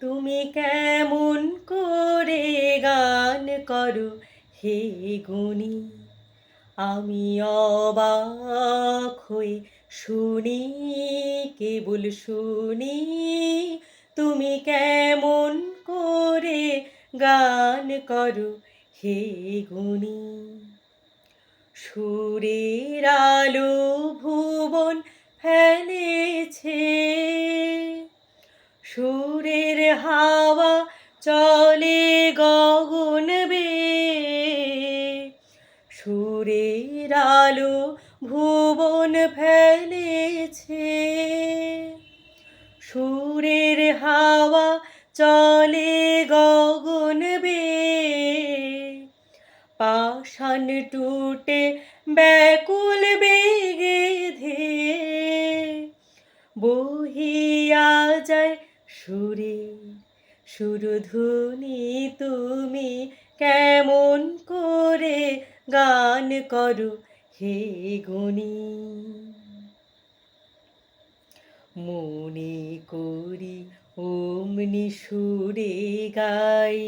তুমি কেমন করে গান করো? হে গুণী, আমি অবাক হয়ে শুনি, কেবল শুনি, তুমি কেমন করে গান করো? হে গুণী, সুরের আলো ভুবন ফেলেছে হাওয়া চলে গগন বে। সুরের আলো ভুবন ফেলেছে। সুরের হাওয়া চলে গগন বে। পাষাণ টুটে ব্যাকুল বেগে ধে। বহিয়া যায় সুরে। সুরধুনি তুমি কেমন করে গান করো হে গুণী। মনে করি অমনি সুরে গাই।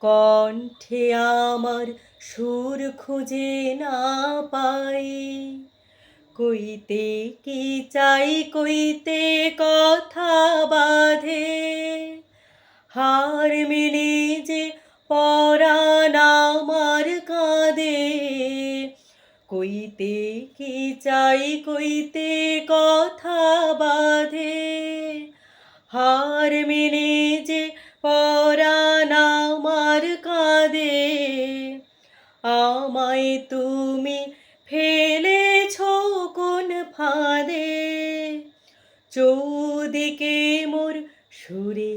কণ্ঠে আমার সুর খুঁজে না পাই। কইতে কি চাই, কইতে কথা বাঁধে। হার মিলি যে পরাণ আমার কাঁদে কইতে কি চাই, কইতে কথা বাঁধে। হার মিলি যে পরাণ আমার কাঁদে আমায় তুমি ফেলেছ কোন ফাঁদে। চৌদিকে মোর সুরে